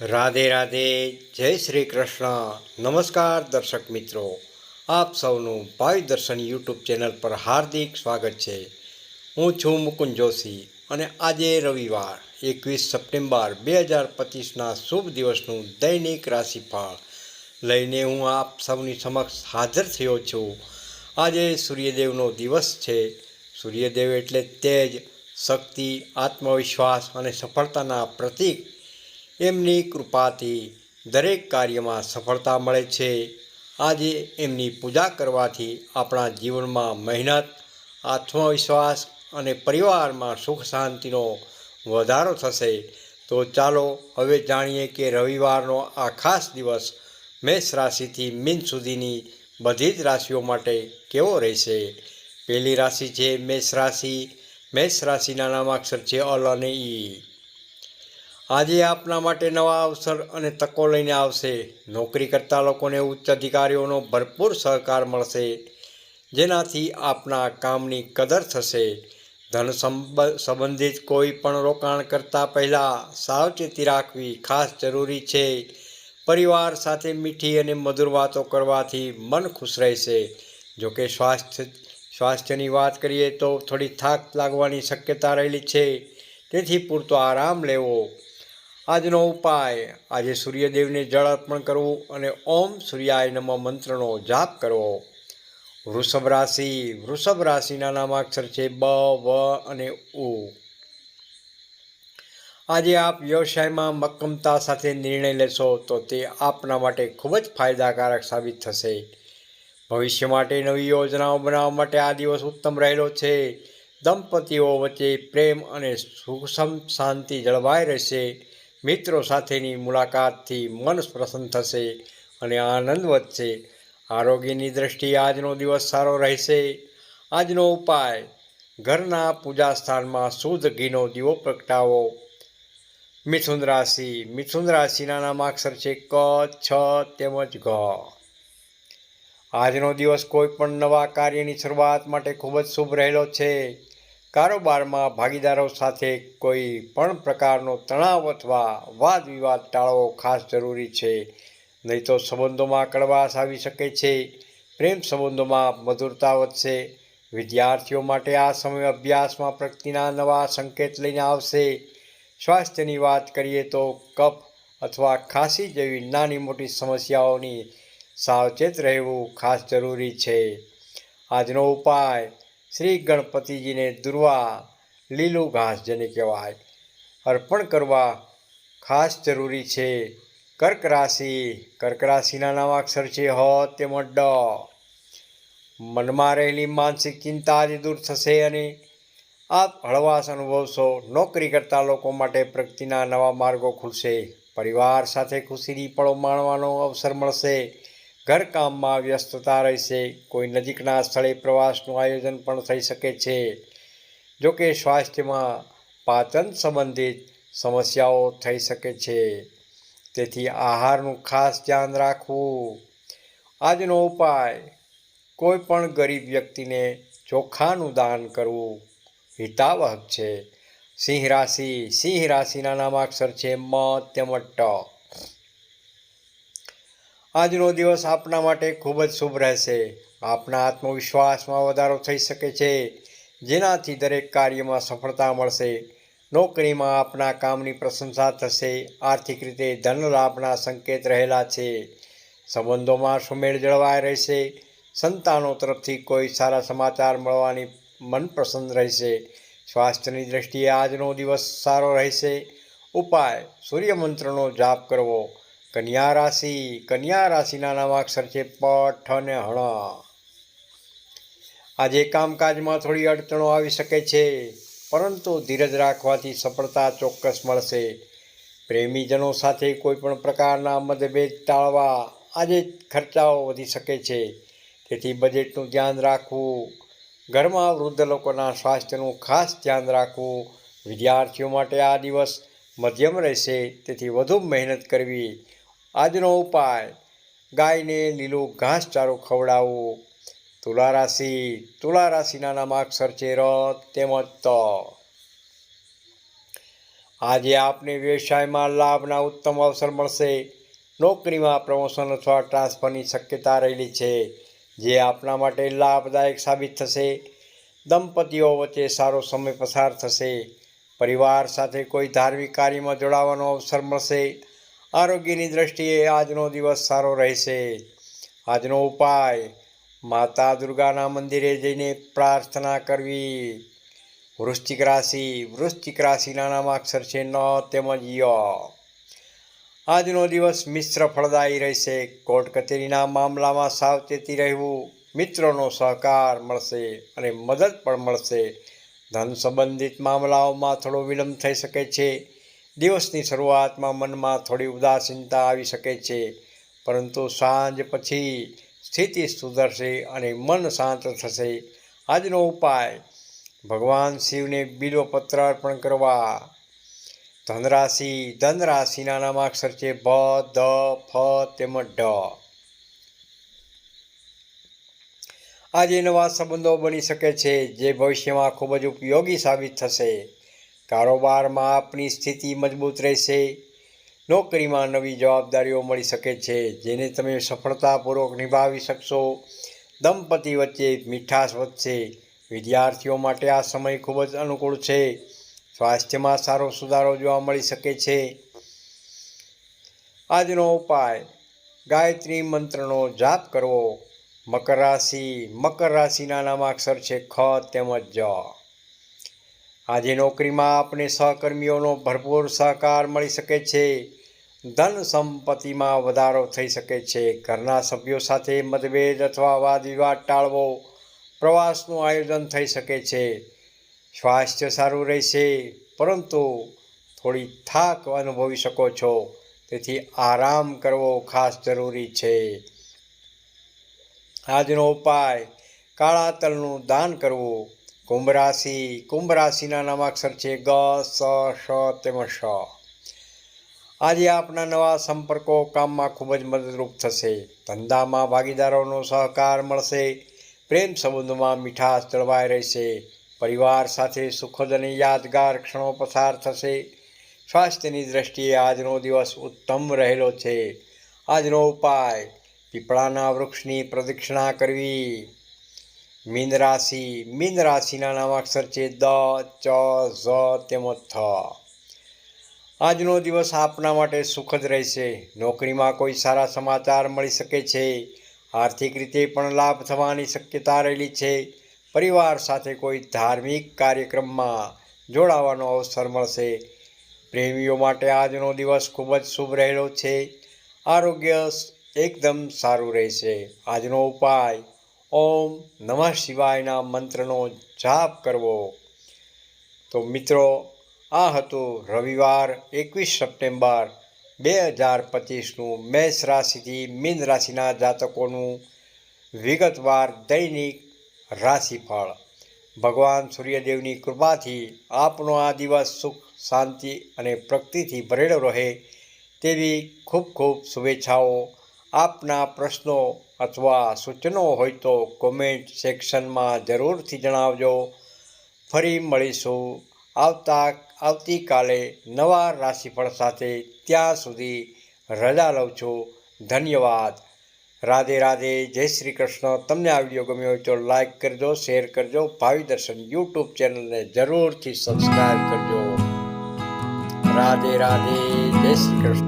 રાધે રાધે, જય શ્રી કૃષ્ણ. નમસ્કાર દર્શક મિત્રો. આપ સૌનું ભાવિ દર્શન યુટ્યુબ ચેનલ પર હાર્દિક સ્વાગત છે. હું છું મુકુંદ જોશી અને આજે રવિવાર, એકવીસ સપ્ટેમ્બર બે હજાર પચીસના શુભ દિવસનું દૈનિક રાશિફળ લઈને હું આપ સૌની સમક્ષ હાજર થયો છું. આજે સૂર્યદેવનો દિવસ છે. સૂર્યદેવ એટલે તેજ, શક્તિ, આત્મવિશ્વાસ અને સફળતાના પ્રતીક એમની કૃપાથી દરેક કાર્યમાં સફળતા મળે છે. આજે એમની પૂજા કરવાથી આપણા જીવનમાં મહેનત, આત્મવિશ્વાસ અને પરિવારમાં સુખ શાંતિનો વધારો થશે. તો ચાલો હવે જાણીએ કે રવિવારનો આ ખાસ દિવસ મેષ રાશિથી મીન સુધીની બધી જ રાશિઓ માટે કેવો રહેશે? પહેલી રાશિ છે મેષ રાશિ. મેષ રાશિના નામાક્ષર છે અલ અને ઈ. આજે આપના માટે નવા અવસર અને તકો લઈને આવશે. નોકરી કરતા લોકોને ઉચ્ચ અધિકારીઓનો ભરપૂર સહકાર મળશે, જેનાથી આપના કામની કદર થશે. ધન સંબ- સંબંધિત કોઈ પણ રોકાણ કરતાં પહેલાં સાવચેતી રાખવી ખાસ જરૂરી છે. પરિવાર સાથે મીઠી અને મધુર વાતો કરવાથી મન ખુશ રહેશે. જોકે સ્વાસ્થ્ય, સ્વાસ્થ્યની વાત કરીએ તો થોડી થાક લાગવાની શક્યતા રહેલી છે, તેથી પૂરતો આરામ લેવો આજનો ઉપાય, આજે સૂર્યદેવને જળ અર્પણ કરવું અને ઓમ સૂર્યાય નમ મંત્રનો જાપ કરવો. વૃષભ રાશિ, વૃષભ રાશિના નામાક્ષર છે બ, વ અને ઉ. આજે આપ વ્યવસાયમાં મક્કમતા સાથે નિર્ણય લેશો તો તે આપના માટે ખૂબ જ ફાયદાકારક સાબિત થશે. ભવિષ્ય માટે નવી યોજનાઓ બનાવવા માટે આ દિવસ ઉત્તમ રહેલો છે. દંપતીઓ વચ્ચે પ્રેમ અને સુખસમ શાંતિ જળવાઈ રહેશે. મિત્રો સાથેની મુલાકાતથી મન પ્રસન્ન થશે અને આનંદ વધશે. આરોગ્યની દ્રષ્ટિએ આજનો દિવસ સારો રહેશે. આજનો ઉપાય, ઘરના પૂજા સ્થાનમાં શુદ્ધ ઘીનો દીવો પ્રગટાવો. મિથુન રાશિ, મિથુન રાશિના નામાક્ષર છે ક, છ તેમજ ઘ. આજનો દિવસ કોઈ પણ નવા કાર્યની શરૂઆત માટે ખૂબ જ શુભ રહેલો છે. કારોબારમાં ભાગીદારો સાથે કોઈ પણ પ્રકારનો તણાવ અથવા વાદ વિવાદ ટાળવો ખાસ જરૂરી છે. નહીં તો સંબંધોમાં કડવાશ આવી શકે છે. પ્રેમ સંબંધોમાં મધુરતા વધશે. વિદ્યાર્થીઓ માટે આ સમય અભ્યાસમાં પ્રગતિના નવા સંકેત લઈને આવશે. સ્વાસ્થ્યની વાત કરીએ તો કફ અથવા ખાંસી જેવી નાની મોટી સમસ્યાઓની સાવચેત રહેવું ખાસ જરૂરી છે. આજનો ઉપાય શ્રી ગણપતિજીને દુર્વા લીલું ઘાસ જેને કહેવાય, અર્પણ કરવા ખાસ જરૂરી છે. કર્ક રાશિ, કર્ક રાશિના નામાક્ષર છે હ તેમજ ડ. મનમાં રહેલી માનસિક ચિંતા આજે દૂર થશે અને આપ હળવાશ અનુભવશો. નોકરી કરતા લોકો માટે પ્રગતિના નવા માર્ગો ખુલશે. પરિવાર સાથે ખુશીની પળો માણવાનો અવસર મળશે. ઘરકામમાં વ્યસ્તતા રહેશે. કોઈ નજીકના સ્થળે પ્રવાસનું આયોજન પણ થઈ શકે છે. જોકે સ્વાસ્થ્યમાં પાચન સંબંધિત સમસ્યાઓ થઈ શકે છે. તેથી આહારનું ખાસ ધ્યાન રાખવું. આજનો ઉપાય, કોઈ પણ ગરીબ વ્યક્તિને ચોખાનું દાન કરવું હિતાવહક છે. સિંહ રાશિ, સિંહ રાશિના નામાક્ષર છે મ, તેમજ ટ. આજનો દિવસ આપના માટે ખૂબ જ શુભ રહેશે. આપના આત્મવિશ્વાસમાં વધારો થઈ શકે છે. જેનાથી દરેક કાર્યમાં સફળતા મળશે. નોકરીમાં આપના કામની પ્રશંસા થશે. આર્થિક રીતે ધનલાભના સંકેત રહેલા છે. સંબંધોમાં સુમેળ જળવાઈ રહેશે. સંતાનો તરફથી કોઈ સારા સમાચાર મળવાની મનપસંદ રહેશે. સ્વાસ્થ્યની દ્રષ્ટિએ આજનો દિવસ સારો રહેશે. ઉપાય સૂર્ય મંત્રનો જાપ કરવો. કન્યા રાશિ, કન્યા રાશિના નામાક્ષર છે પઠ અને હણ આજે કામકાજમાં થોડી અડચણો આવી શકે છે, પરંતુ ધીરજ રાખવાથી સફળતા ચોક્કસ મળશે. પ્રેમીજનો સાથે કોઈ પણ પ્રકારના મતભેદ ટાળવા આજે ખર્ચાઓ વધી શકે છે. તેથી બજેટનું ધ્યાન રાખવું, ઘરમાં વૃદ્ધ લોકોના સ્વાસ્થ્યનું ખાસ ધ્યાન રાખવું, વિદ્યાર્થીઓ માટે આ દિવસ મધ્યમ રહેશે, તેથી વધુ મહેનત કરવી આજનો ઉપાય, ગાયને લીલું ઘાસચારો ખવડાવવું તુલા રાશિ તુલા રાશિના નામાક્ષર છે ર, તેમજ ત. આજે આપને વ્યવસાયમાં લાભના ઉત્તમ અવસર મળશે. નોકરીમાં પ્રમોશન અથવા ટ્રાન્સફરની શક્યતા રહેલી છે, જે આપના માટે લાભદાયક સાબિત થશે. દંપતીઓ વચ્ચે સારો સમય પસાર થશે. પરિવાર સાથે કોઈ ધાર્મિક કાર્યમાં જોડાવાનો અવસર મળશે. આરોગ્યની દ્રષ્ટિએ આજનો દિવસ સારો રહેશે. આજનો ઉપાય, માતા દુર્ગાના મંદિરે જઈને પ્રાર્થના કરવી. વૃશ્ચિક રાશિ, વૃશ્ચિક રાશિના નામાક્ષર છે ન તેમજ ય. આજનો દિવસ મિશ્ર ફળદાયી રહેશે. કોર્ટ કચેરીના મામલામાં સાવચેતી રહેવું, મિત્રોનો સહકાર મળશે અને મદદ પણ મળશે. ધન સંબંધિત મામલાઓમાં થોડો વિલંબ થઈ શકે છે. દિવસની શરૂઆતમાં મનમાં થોડી ઉદાસીનતા આવી શકે છે, પરંતુ સાંજ પછી સ્થિતિ સુધરશે અને મન શાંત થશે. આજનો ઉપાય, ભગવાન શિવને બિલ્વપત્ર અર્પણ કરવા. ધનરાશિ, ધનરાશિના નામાક્ષર છે ભ ધ ફ, તેમજ ઢ. આજે નવા સંબંધો બની શકે છે, જે ભવિષ્યમાં ખૂબ જ ઉપયોગી સાબિત થશે. કારોબારમાં આપની સ્થિતિ મજબૂત રહેશે. નોકરીમાં નવી જવાબદારીઓ મળી શકે છે, જેને તમે સફળતાપૂર્વક નિભાવી શકશો. દંપતી વચ્ચે મીઠાશ વધશે. વિદ્યાર્થીઓ માટે આ સમય ખૂબ જ અનુકૂળ છે. સ્વાસ્થ્યમાં સારો સુધારો જોવા મળી શકે છે. આજનો ઉપાય, ગાયત્રી મંત્રનો જાપ કરવો. મકર રાશિ, મકર રાશિના નામાક્ષર છે, ખ તેમજ જ. આજે નોકરીમાં આપણે સહકર્મીઓનો ભરપૂર સહકાર મળી શકે છે. ધન સંપત્તિમાં વધારો થઈ શકે છે. ઘરના સભ્યો સાથે મતભેદ અથવા વાદ વિવાદ ટાળવો પ્રવાસનું આયોજન થઈ શકે છે. સ્વાસ્થ્ય સારું રહેશે, પરંતુ થોડી થાક અનુભવી શકો છો. તેથી આરામ કરવો ખાસ જરૂરી છે. આજનો ઉપાય, કાળા તલનું દાન કરવું. કુંભ રાશિ કુંભ રાશિના નામાક્ષર છે ગ, સ શ તેમજ શ આજે આપના નવા સંપર્કો કામમાં ખૂબ જ મદદરૂપ થશે. ધંધામાં ભાગીદારોનો સહકાર મળશે. પ્રેમ સંબંધોમાં મીઠાશ જળવાઈ રહેશે. પરિવાર સાથે સુખદ અને યાદગાર ક્ષણો પસાર થશે. સ્વાસ્થ્યની દ્રષ્ટિએ આજનો દિવસ ઉત્તમ રહેલો છે. આજનો ઉપાય, પીપળાના વૃક્ષની પ્રદક્ષિણા કરવી. મીન રાશિ, મીન રાશિના નામાક્ષર છે દ, ચ, ઝ તેમજ થ. આજનો દિવસ આપના માટે સુખદ રહેશે. નોકરીમાં કોઈ સારા સમાચાર મળી શકે છે. આર્થિક રીતે પણ લાભ થવાની શક્યતા રહેલી છે. પરિવાર સાથે કોઈ ધાર્મિક કાર્યક્રમમાં જોડાવાનો અવસર મળશે. પ્રેમીઓ માટે આજનો દિવસ ખૂબ જ શુભ રહેલો છે. આરોગ્ય એકદમ સારું રહેશે. આજનો ઉપાય ઓમ નમઃ શિવાયના મંત્રનો જાપ કરવો. તો મિત્રો, આ હતું રવિવાર એકવીસ સપ્ટેમ્બર બે હજાર પચીસનું મેષ રાશિથી મીન રાશિના જાતકોનું વિગતવાર દૈનિક રાશિફળ. ભગવાન સૂર્યદેવની કૃપાથી આપનો આ દિવસ સુખ, શાંતિ અને પ્રગતિથી ભરેલો રહે તેવી ખૂબ ખૂબ શુભેચ્છાઓ આપના પ્રશ્નો અથવા સૂચનો હોય તો કોમેન્ટ સેક્શનમાં જરૂરથી જણાવજો. ફરી મળીશું આવતા, આવતીકાલે નવા રાશિફળ સાથે ત્યાં સુધી રજા લઉં છું. ધન્યવાદ. રાધે રાધે, જય શ્રી કૃષ્ણ. તમને આ વીડિયો ગમ્યો હોય તો લાઈક કરજો શેર કરજો, ભાવિ દર્શન યુટ્યુબ ચેનલને જરૂરથી સબસ્ક્રાઈબ કરજો. રાધે રાધે, જય શ્રી કૃષ્ણ.